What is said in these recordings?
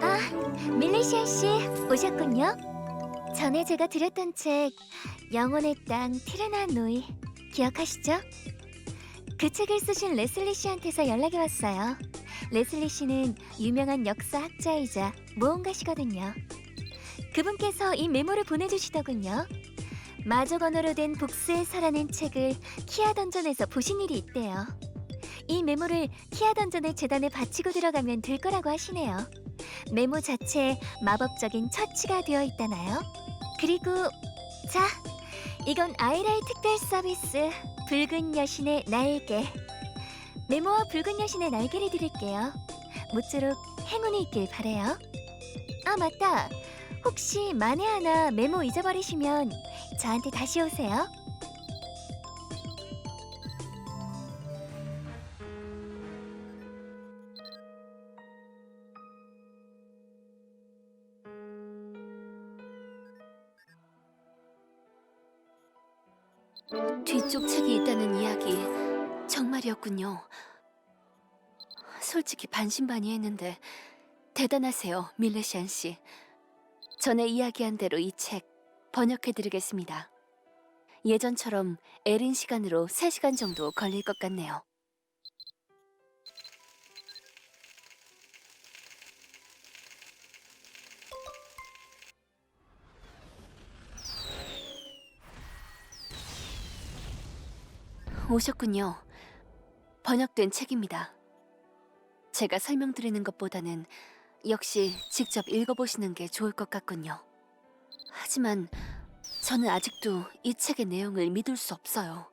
아, 밀레시아 씨 오셨군요. 전에 제가 드렸던 책 영혼의 땅 티레나 노이 기억하시죠? 그 책을 쓰신 레슬리 씨한테서 연락이 왔어요. 레슬리 씨는 유명한 역사학자이자 모험가시거든요. 그분께서 이 메모를 보내주시더군요. 마족 언어로 된 복수의 서라는 책을 키아 던전에서 보신 일이 있대요. 이 메모를 키아 던전의 재단에 바치고 들어가면 될 거라고 하시네요. 메모 자체에 마법적인 처치가 되어 있다나요? 그리고 자, 이건 아이라의 특별 서비스 붉은 여신의 날개. 메모와 붉은 여신의 날개를 드릴게요. 모쪼록 행운이 있길 바래요. 아 맞다. 혹시 만에 하나 메모 잊어버리시면 저한테 다시 오세요. 뒤쪽 책이 있다는 이야기 정말이었군요. 솔직히 반신반의했는데 대단하세요, 밀레시안 씨. 전에 이야기한 대로 이 책 번역해드리겠습니다. 예전처럼 에린 시간으로 3시간 정도 걸릴 것 같네요. 오셨군요. 번역된 책입니다. 제가 설명드리는 것보다는 역시 직접 읽어보시는 게 좋을 것 같군요. 하지만 저는 아직도 이 책의 내용을 믿을 수 없어요.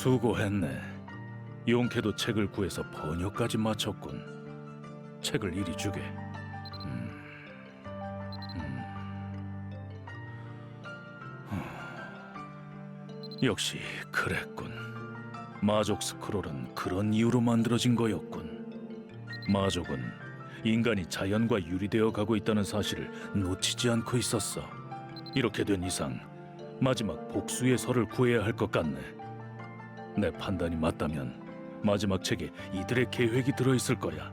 수고했네. 용케도 책을 구해서 번역까지 마쳤군. 책을 이리 주게. 음, 음. 하, 역시 그랬군. 마족 스크롤은 그런 이유로 만들어진 거였군. 마족은 인간이 자연과 유리되어 가고 있다는 사실을 놓치지 않고 있었어. 이렇게 된 이상 마지막 복수의 설을 구해야 할 것 같네. 내 판단이 맞다면 마지막 책에 이들의 계획이 들어있을 거야.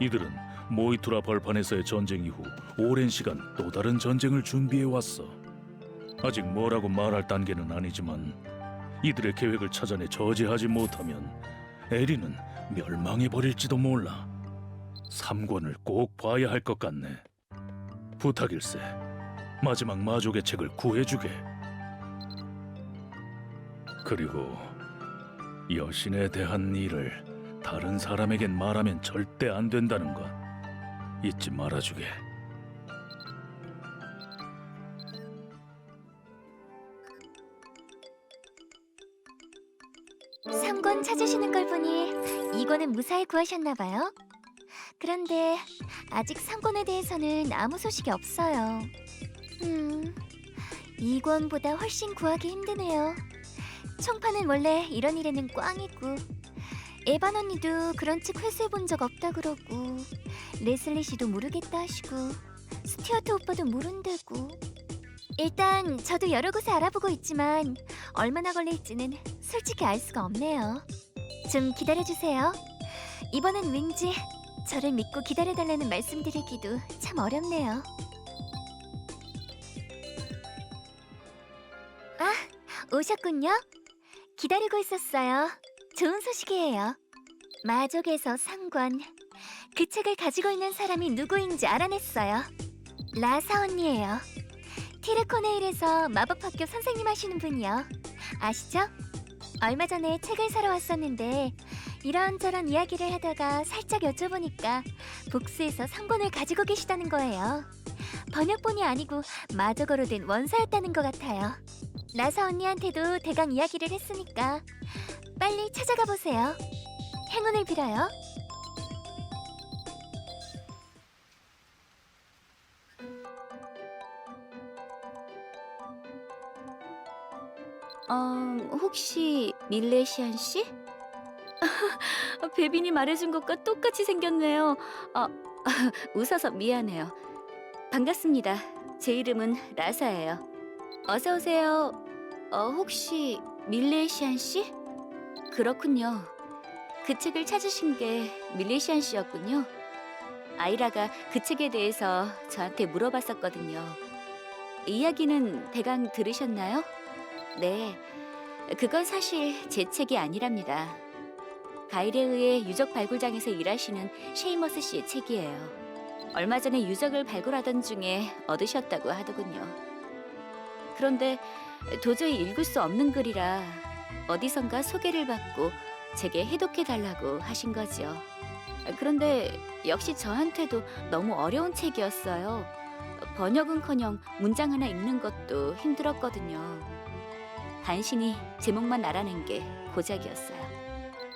이들은 모이투라 벌판에서의 전쟁 이후 오랜 시간 또 다른 전쟁을 준비해 왔어. 아직 뭐라고 말할 단계는 아니지만 이들의 계획을 찾아내 저지하지 못하면 에리는 멸망해 버릴지도 몰라. 삼권을 꼭 봐야 할 것 같네. 부탁일세. 마지막 마족의 책을 구해주게. 그리고 여신에 대한 일을 다른 사람에겐 말하면 절대 안 된다는 것 잊지 말아주게. 상권 찾으시는 걸 보니 이권은 무사히 구하셨나 봐요. 그런데 아직 상권에 대해서는 아무 소식이 없어요. 음, 이권보다 훨씬 구하기 힘드네요. 총파는 원래 이런 일에는 꽝이고 에반 언니도 그런 책 회수해 본 적 없다 그러고 레슬리 씨도 모르겠다 하시고 스티어트 오빠도 모른다고 일단 저도 여러 곳에 알아보고 있지만 얼마나 걸릴지는 솔직히 알 수가 없네요. 좀 기다려주세요. 이번엔 왠지 저를 믿고 기다려달라는 말씀드리기도 참 어렵네요. 아, 오셨군요. 기다리고 있었어요. 좋은 소식이에요. 마족에서 상관. 그 책을 가지고 있는 사람이 누구인지 알아냈어요. 라사 언니예요. 티르코네일에서 마법학교 선생님 하시는 분이요. 아시죠? 얼마 전에 책을 사러 왔었는데 이런저런 이야기를 하다가 살짝 여쭤보니까 복수에서 상권을 가지고 계시다는 거예요. 번역본이 아니고 마적어로 된 원서였다는 것 같아요. 라사 언니한테도 대강 이야기를 했으니까 빨리 찾아가 보세요. 행운을 빌어요. 어, 혹시 밀레시안 씨? 베빈이 말해준 것과 똑같이 생겼네요. 어, 웃어서 미안해요. 반갑습니다. 제 이름은 라사예요. 어서 오세요. 어, 혹시 밀레시안 씨? 그렇군요. 그 책을 찾으신 게 밀레시안 씨였군요. 아이라가 그 책에 대해서 저한테 물어봤었거든요. 이야기는 대강 들으셨나요? 네. 그건 사실 제 책이 아니랍니다. 가이레의의 유적 발굴장에서 일하시는 쉐이머스 씨의 책이에요. 얼마 전에 유적을 발굴하던 중에 얻으셨다고 하더군요. 그런데 도저히 읽을 수 없는 글이라 어디선가 소개를 받고 제게 해독해 달라고 하신 거죠. 그런데 역시 저한테도 너무 어려운 책이었어요. 번역은커녕 문장 하나 읽는 것도 힘들었거든요. 간신히 제목만 알아낸 게 고작이었어요.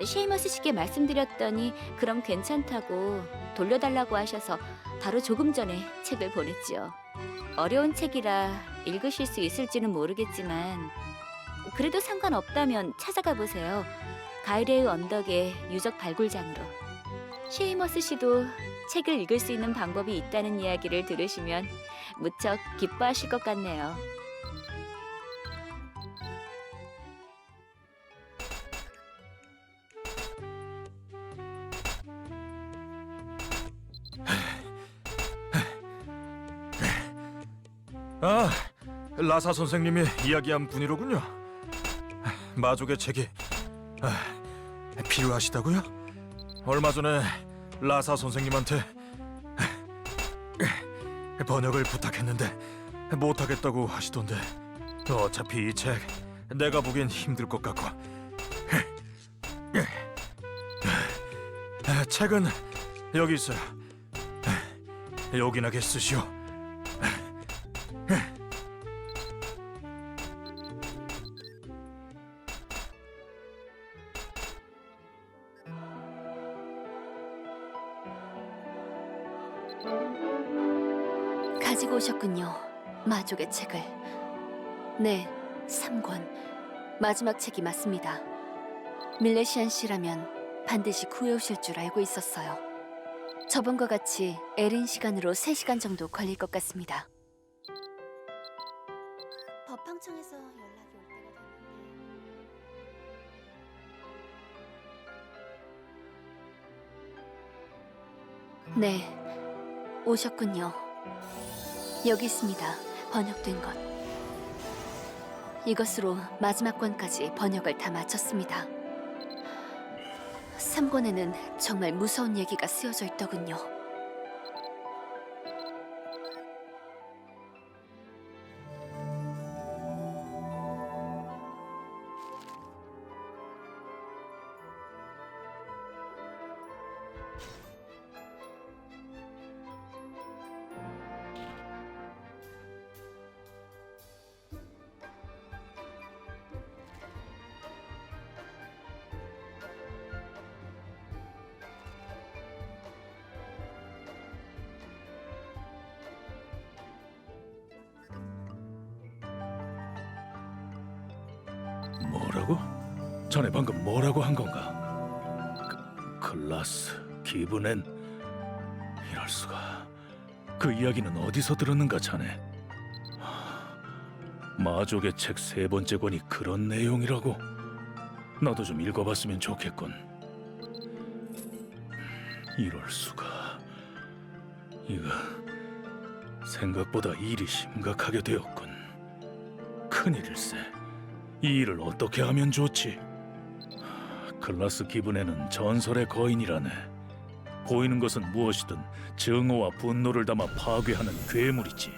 쉐이머스 씨께 말씀드렸더니 그럼 괜찮다고 돌려달라고 하셔서 바로 조금 전에 책을 보냈지요. 어려운 책이라 읽으실 수 있을지는 모르겠지만 그래도 상관없다면 찾아가 보세요. 가이레의 언덕의 유적 발굴장으로. 쉐이머스 씨도 책을 읽을 수 있는 방법이 있다는 이야기를 들으시면 무척 기뻐하실 것 같네요. 라사 선생님이 이야기한 분이로군요. 마족의 책이 아, 필요하시다고요? 얼마 전에 라사 선생님한테 번역을 부탁했는데 못하겠다고 하시던데 어차피 이 책 내가 보기엔 힘들 것 같고 아, 책은 여기 있어요. 요긴하게 쓰시오. 마족의 책을. 네, 3권. 마지막 책이 맞습니다. 밀레시안 씨라면 반드시 구해오실 줄 알고 있었어요. 저번과 같이 에린 시간으로 3시간 정도 걸릴 것 같습니다. 법황청에서 연락이 올 때가 됐는데 네, 오셨군요. 여기 있습니다. 번역된 것. 이것으로 마지막 권까지 번역을 다 마쳤습니다. 3권에는 정말 무서운 얘기가 쓰여져 있더군요. 뭐라고? 자네 방금 뭐라고 한 건가? 그, 클라스 기브넨 이럴 수가 그 이야기는 어디서 들었는가 자네? 하, 마족의 책 세 번째 권이 그런 내용이라고? 나도 좀 읽어봤으면 좋겠군. 이럴 수가 이거 생각보다 일이 심각하게 되었군. 큰일일세. 이 일을 어떻게 하면 좋지? 클라스 기분에는 전설의 거인이라네. 보이는 것은 무엇이든 증오와 분노를 담아 파괴하는 괴물이지.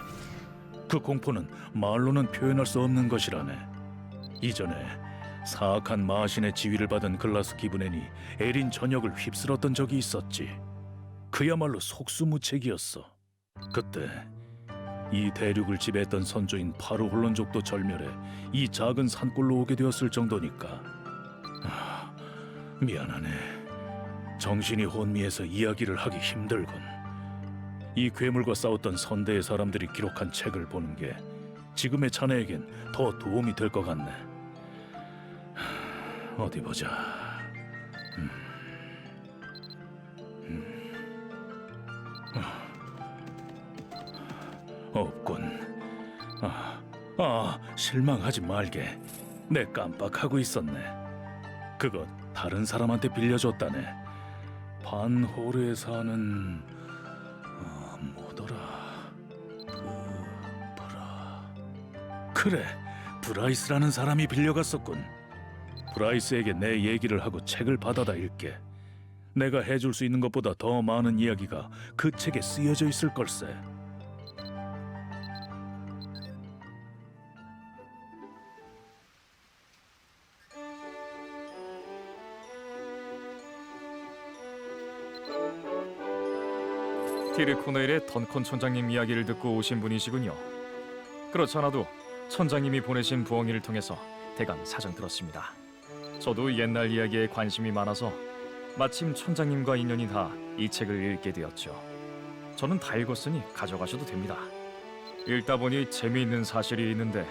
그 공포는 말로는 표현할 수 없는 것이라네. 이전에 사악한 마신의 지위를 받은 글라스 기브넨이 에린 전역을 휩쓸었던 적이 있었지. 그야말로 속수무책이었어. 그때 이 대륙을 지배했던 선조인 파르 혼론족도 절멸해 이 작은 산골로 오게 되었을 정도니까. 아, 미안하네. 정신이 혼미해서 이야기를 하기 힘들군. 이 괴물과 싸웠던 선대의 사람들이 기록한 책을 보는 게 지금의 자네에겐 더 도움이 될 것 같네. 어디 보자. 없군. 아, 아, 실망하지 말게. 내 깜빡하고 있었네. 그거 다른 사람한테 빌려줬다네. 반호르에 사는 아, 뭐더라? 브, 브라. 그래, 브라이스라는 사람이 빌려갔었군. 브라이스에게 내 얘기를 하고 책을 받아다 읽게. 내가 해줄 수 있는 것보다 더 많은 이야기가 그 책에 쓰여져 있을 걸세. 티르 코네일의 던컨 촌장님 이야기를 듣고 오신 분이시군요. 그렇지 않아도 촌장님이 보내신 부엉이를 통해서 대강 사정 들었습니다. 저도 옛날 이야기에 관심이 많아서 마침 촌장님과 인연이 다 이 책을 읽게 되었죠. 저는 다 읽었으니 가져가셔도 됩니다. 읽다 보니 재미있는 사실이 있는데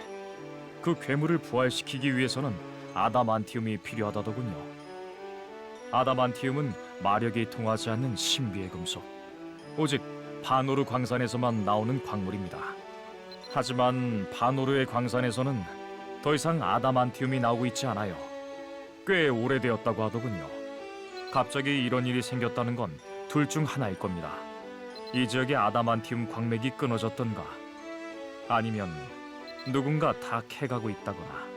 그 괴물을 부활시키기 위해서는 아다만티움이 필요하다더군요. 아다만티움은 마력이 통하지 않는 신비의 금속. 오직 바노르 광산에서만 나오는 광물입니다. 하지만 바노르의 광산에서는 더 이상 아다만티움이 나오고 있지 않아요. 꽤 오래되었다고 하더군요. 갑자기 이런 일이 생겼다는 건 둘 중 하나일 겁니다. 이 지역의 아다만티움 광맥이 끊어졌던가, 아니면 누군가 다 캐가고 있다거나.